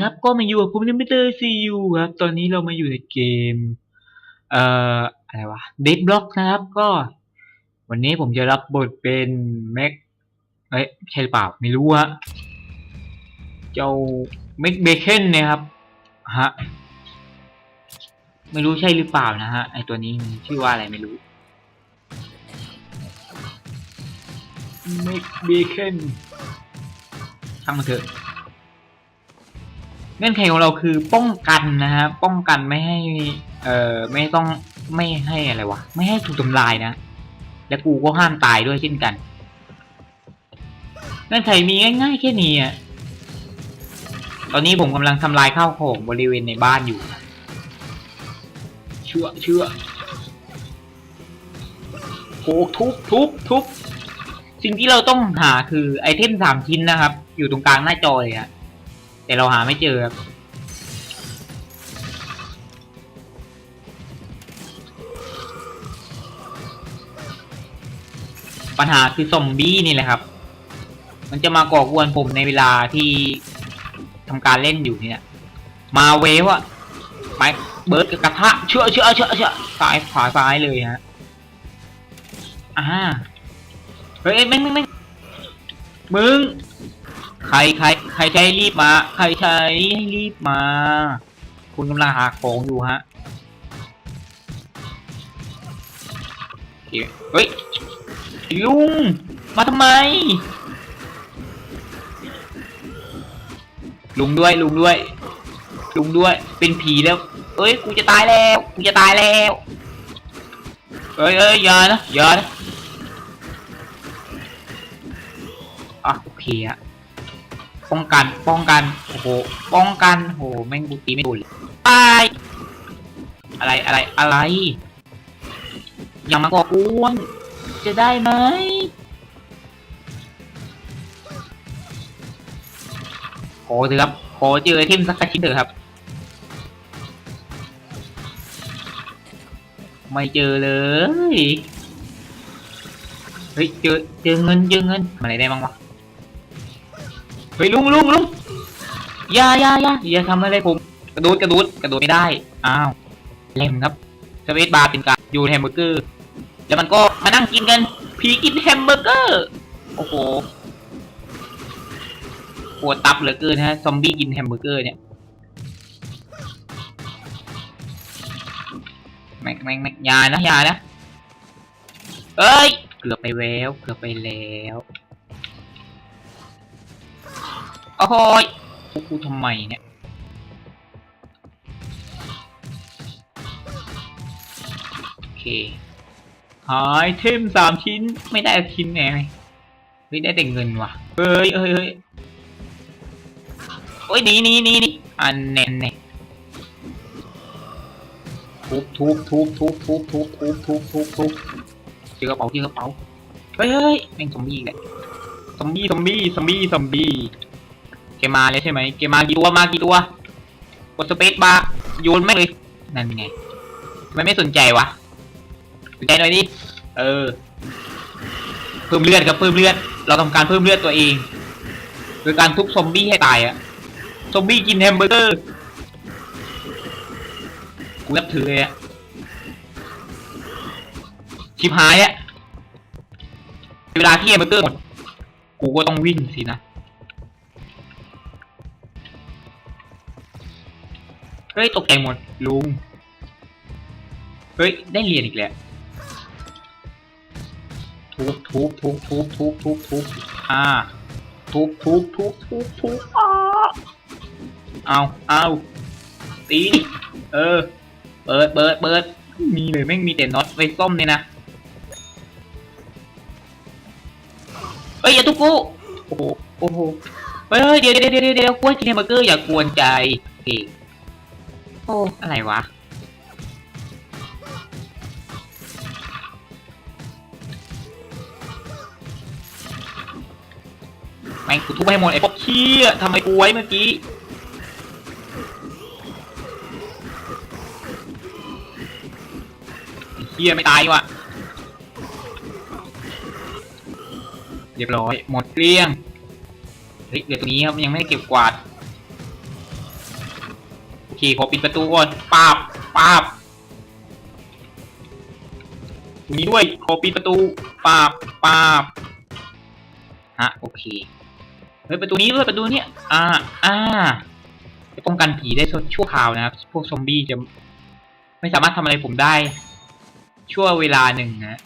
ครับก็มาอยู่กับผมในมิเตอร์ซียูครับ ตอนนี้เรามาอยู่ในเกม เอ่อ อะไรวะเดดบล็อกนะครับ ก็ วันนี้ผมจะรับบทเป็นแม็กเอ้ยใช่หรือเปล่า ไม่รู้ฮะเจ้าแม็กเบเคนนะครับ ฮะ ไม่รู้ใช่หรือเปล่านะฮะ ไอตัวนี้มันชื่อว่าอะไรไม่รู้แม็กเบเคนช่างมันเถอะ เงื่อนไขของเราคือป้องกันนะฮะป้องกันไม่ให้เอ่อไม่ต้องไม่ให้อะไรวะไม่ให้ถูกทำลายนะ และกูก็ห้ามตายด้วยเช่นกันเงื่อนไขมีง่ายๆแค่นี้อะตอนนี้ผมกำลังทำลายข้าวของบริเวณในบ้านอยู่เชื่อเชื่อโขกทุบทุบทุบสิ่งที่เราต้องหาคือไอเทมสามชิ้นนะครับ อยู่ตรงกลางหน้าจอเลยอะ แต่เราหาไม่เจอครับปัญหาคือซอมบี้นี่แหละครับ มันจะมาก่อกวนผมในเวลาที่ทำการเล่นอยู่เนี่ย มาเวฟอะไปเบิร์ดกับกระทะเชื่อเชื่อเชื่อเชื่อซ้ายขวาซ้ายเลยฮะอ่าเฮ้ยแม่งแม่งแม่งมึง ใครใครใครใช้รีบมา ใครใช้ให้รีบมา คุณกำลังหาของอยู่ฮะเคเฮ้ยลุง มาทำไม ลุงด้วยลุงด้วย ลุงด้วย เป็นผีแล้ว เอ้ย กูจะตายแล้ว กูจะตายแล้ว เอ้ยเอ้ยอย่านะอย่านะอะโอเคอะ ป้องกัน ป้องกัน โอ้โห ป้องกันโอ้โห แม่งกูตีไม่โดนเลยตายอะไร อะไร อะไร อย่ามาก่อกวนจะได้ไหมขอเถอะครับ ขอเจอไอเทมสักชิ้นเถอะครับ ไม่เจอเลย เฮ้ย เจอ เจอเงิน เจอเงิน มาอะไรได้บ้างวะ เฮ้ยลุงลุงลุงอย่าอย่าอย่าอย่าทำอะไรผม กระโดดกระโดดกระโดดไม่ได้ อ้าวเล่มครับสวีทบาร์เป็นการยูแฮมเบอร์เกอร์ แล้วมันก็มานั่งกินกันผีกินแฮมเบอร์เกอร์ โอ้โหปวดตับเหลือเกินฮะ ซอมบี้กินแฮมเบอร์เกอร์เนี่ยแม็กแม็กแม็กยานะยานะ เอ้ย เกือบไปแล้ว เกือบไปแล้ว โอ้โหยพวกกูทำไมเนี่ย โอเค หายเทมสามชิ้น ไม่ได้ชิ้นไงเฮ้ยได้แต่เงินว่ะ เฮ้ยเฮ้ยเฮ้ยโอ้ยหนีหนีหนีหนีอันแน่นแน่ทุบทุบทุบทุบทุบทุบทุบทุบทุบทุบเจอกระเป๋าเจอกระเป๋า เฮ้ยเฮ้ยแม่งซอมบี้เลยซอมบี้ซอมบี้ซอมบี้ซอมบี้ เกมมาเลยใช่ไหมเกมมากี่ตัวมากี่ตัว กดสเปซบาร์โยนแม่เลย นั่นไงทำไมไม่สนใจวะ สนใจหน่อยดิ เออ เพิ่มเลือดครับเพิ่มเลือด เราทำการเพิ่มเลือดตัวเอง โดยการทุบซอมบี้ให้ตายอะซอมบี้กินแฮมเบอร์เกอร์ กูนับถือเลยอะชิบหายอะเวลาที่แฮมเบอร์เกอร์หมด กูก็ต้องวิ่งสินะ ฮ้ยตกใจหมดลุง เฮ้ย ได้เหรียญอีกแล้วทุบทุบทุบทุบทุบทุบทุบอ่าทุบทุบทุบทุบทุบอ่าเอาเอาตีดิเออ เปิดเปิดเปิดมีเลยแม่งมีแต่น็อตไว้ส้มเนี่ยนะเฮ้ยอย่าทุบกูโอ้โหโอ้โหเฮ้ยเดี๋ยวเดี๋ยวเดี๋ยวเดี๋ยวกล้วยกินแฮมเบอร์เกอร์อย่ากวนใจโอเค โอ้ อะไรวะแม่งกูทุบให้หมดไอ้พวกเชี่ยทำไมกูไว้เมื่อกี้เชี่ยไม่ตายว่ะ เรียบร้อย หมดเกลี้ยง เฮ้ยเหลือตัวนี้ครับยังไม่ได้เก็บกวาด เคขอปิดประตูก่อนปาบปาบตรงนี้ด้วยขอปิดประตูปาบปาบฮะโอเคเฮ้ยประตูนี้ด้วยประตูนี้อ่าอ่าจะป้องกันผีได้ชั่วคราวนะครับ พวกซอมบี้จะไม่สามารถทำอะไรผมได้ ชั่วเวลาหนึ่งนะ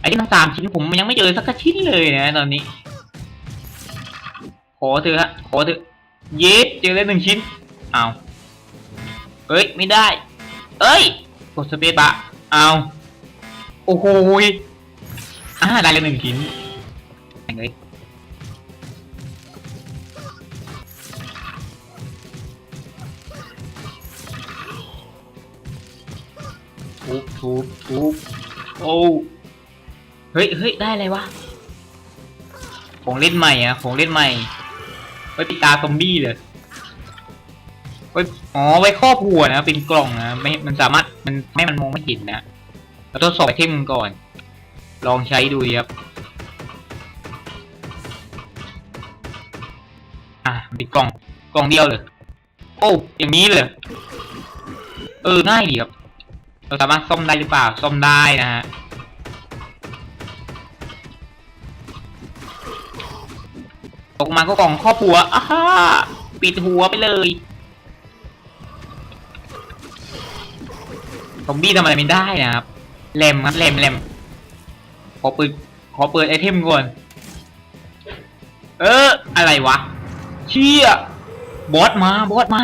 ไอ้ที่ทั้งสามชิ้นผมยังไม่เจอสักชิ้นเลยนะตอนนี้ ขอเถอะฮะ ขอเถอะ เย็ดเจอแล้หนึ่งชิ้นเอาเอ้ย ไม่ได้ เอ้ย กดสเปซบะเอาโอ้โหอ่าได้แล้วหนึ่งชิ้นแม่งเลยทุบทุบทุบโอ้เฮ้ยเฮ้ยได้อะไรวะ ของเล่นใหม่อะของเล่นใหม่ ไว้ปิดตาซอมบี้เลยไว้อ๋อไว้ครอบหัวนะ เป็นกล่องนะไม่มันสามารถมันไม่มันมองไม่เห็นนะเราทดสอบไอเทมก่อน ลองใช้ดูครับอะมันเป็นกล่องกล่องเดียวเลยโอ้อย่างนี้เลยเออง่ายดีครับเราสามารถซ่อมได้หรือเปล่าซ่อมได้นะฮะ ตกมาก็กล่องครอบหัวอ้าฮ่าปิดหัวไปเลยซอมบี้ทำอะไรไม่ได้นะครับแหลมครับแหลมแหลมขอเปิดขอเปิดไอเทมก่อน เออ อะไรวะ เชี่ย บอสมา บอสมา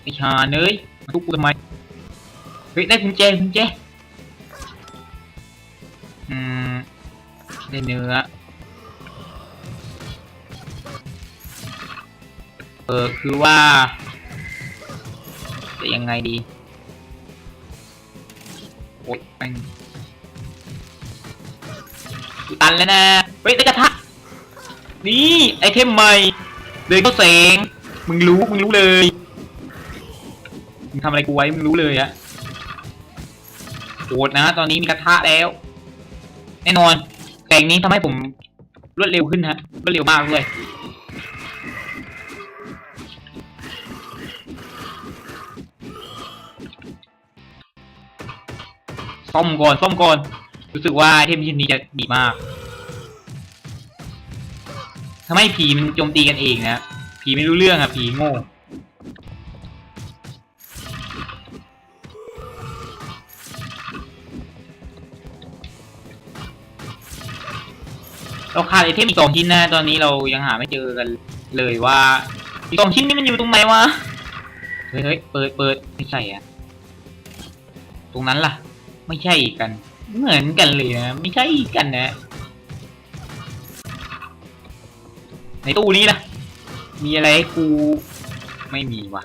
ไอชาเนยมาทุบกูทำไม เฮ้ย ได้กุญแจกุญแจ อืม ได้เนื้อเออคือว่า จะยังไงดีโอ๊ยแม่งตันแล้วนะ เฮ้ยได้กระทะนี่ไอเทมใหม่เดินเข้าแสง มึงรู้ มึงรู้เลย มึงทำอะไรกูไว้ มึงรู้เลยอะโหดนะ ตอนนี้มีกระทะแล้ว แน่นอน แต่งนี้ทำให้ผมรวดเร็วขึ้นฮะรวดเร็วมากด้วยซ่อมก่อนซ่อมก่อน รู้สึกว่าเทมชิ้นนี้จะดีมากทำให้ผีมันโจมตีกันเองนะผีไม่รู้เรื่องอะผีโง่ เราขาดไอเทมอีกสองชิ้นนะตอนนี้เรายังหาไม่เจอกันเลยว่าอีกสองชิ้นนี้มันอยู่ตรงไหนวะเฮ้ยเฮ้ยเปิดเปิดไม่ใช่อะ ตรงนั้นล่ะ ไม่ใช่กัน เหมือนกันเลยนะ ไม่ใช่กันนะ ในตู้นี้ล่ะ มีอะไรให้กูไม่มีว่ะ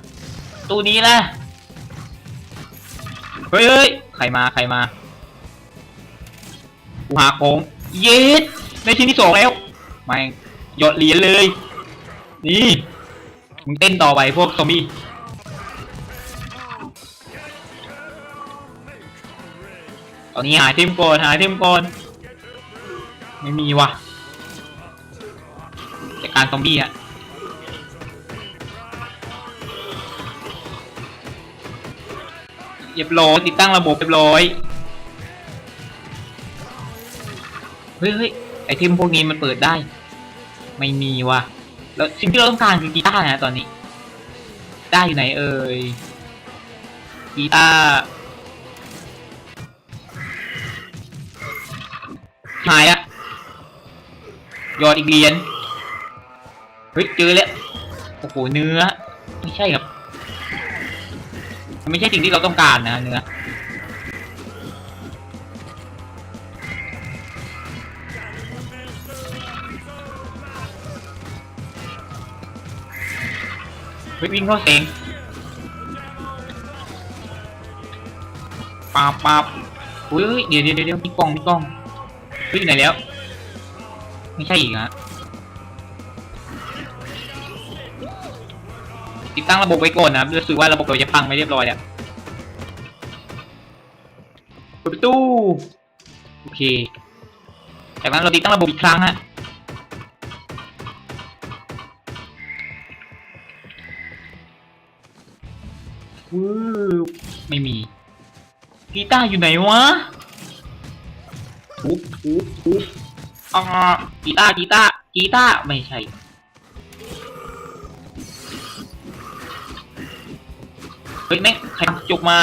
ตู้นี้ล่ะ เฮ้ยเฮ้ยใครมาใครมา กูหาของ เย็ด ในชิ้นที่สองแล้วแม่หยดเหรียญเลย นี่มึงเต้นต่อไปพวกซอมบี้ตอนนี้หาไอเทมก่อนหาไอเทมก่อนไม่มีว่ะจัดการซอมบี้อะเรียบร้อยติดตั้งระบบเรียบร้อย เฮ้ย ไอเทมพวกนี้มันเปิดได้ ไม่มีว่ะ แล้วสิ่งที่เราต้องการคือกีตาร์นะตอนนี้กีตาร์อยู่ไหนเอ่ยกีตาร์หายอะยอดอีกเหรียญเฮ้ยเจอแล้วโอ้โหเนื้อ ไม่ใช่ครับมันไม่ใช่สิ่งที่เราต้องการนะเนื้อ วิ่งเข้าเสงปาบปาบอุ้ยเดี๋ยวเดี๋ยวเดี๋ยวมีกล้องมีกล้องเฮ้ยอยู่ไหนแล้ว ไม่ใช่อีกฮะติดตั้งระบบไว้ก่อนนะรู้สึกว่าระบบเราจะพังไปเรียบร้อยแล้วเปิดประตู โอเค จากนั้นเราติดตั้งระบบอีกครั้งฮะ วืบไม่มีกีตาร์อยู่ไหนวะทุบทุบทุบอ่ากีตาร์กีตาร์กีตาร์ไม่ใช่เฮ้ยแม่งใครพังกระจกมา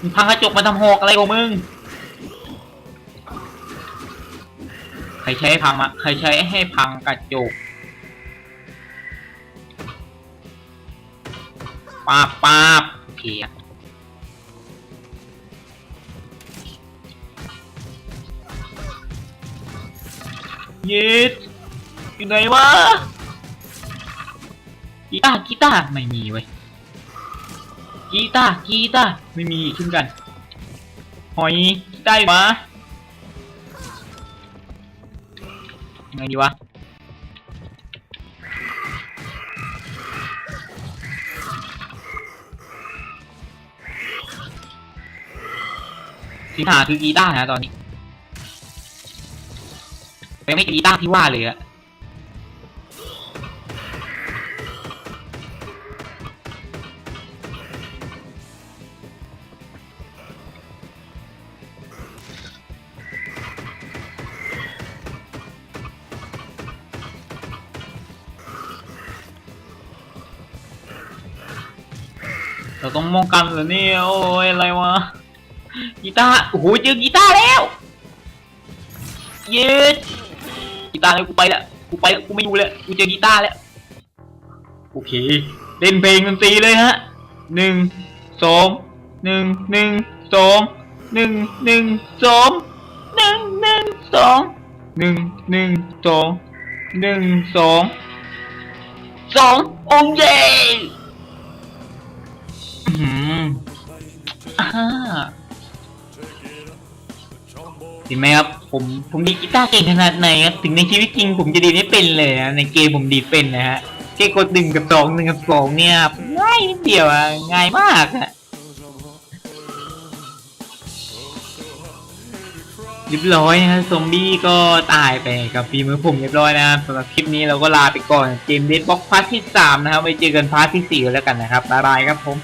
มึงพังกระจกมาทำหอกอะไรของมึง ใครใช้ให้พังมาใครใช้ให้พังกระจก ปาบปาบโอเคอะย็ดอยู่ไหนวะกีตาร์กีตาร์ไม่มีเว้ยกีตาร์กีตาร์ไม่มีขึ้นกัน หอยได้มะไงดีวะ สิหาคือกีตานะตอนนี้เป็นไม่กีตาที่ว่าเลยอะเราต้องมองกันเหรอเนี่ยโอ้ยอะไรวะ กีตาร์โอ้โหเจอกีตาร์แล้วเย็ดกีตาร์แล้วกูไปละกูไปละกูไม่อยู่แล้วกูเจอกีตาร์แล้วโอเค เล่นเพลงดนตรีเลยฮะหนึ่งสองหนึ่งหนึ่งสองหนึ่งหนึ่งสองหนึ่งหนึ่งสองหนึ่งหนึ่งสองหนึ่งสองสององค์เย่ เห็นไหมครับผมผมดีดกีตาร์เก่งขนาดไหนครับถึงในชีวิตจริงผมจะดีดไม่เป็นเลยนะในเกมผมดีดเป็นนะฮะแค่กดหนึ่งกับสองหนึ่งกับสองเนี่ยง่ายนิดเดียวอะง่ายมากอะเรียบร้อยนะฮะซอมบี้ก็ตายไปกับฝีมือผมเรียบร้อยนะสำหรับคลิปนี้เราก็ลาไปก่อน เกมเดดบ็อกพาร์ทที่สามนะครับไว้เจอกันพาร์ทที่สี่แล้วกันนะครับ บ๊ายบายครับผม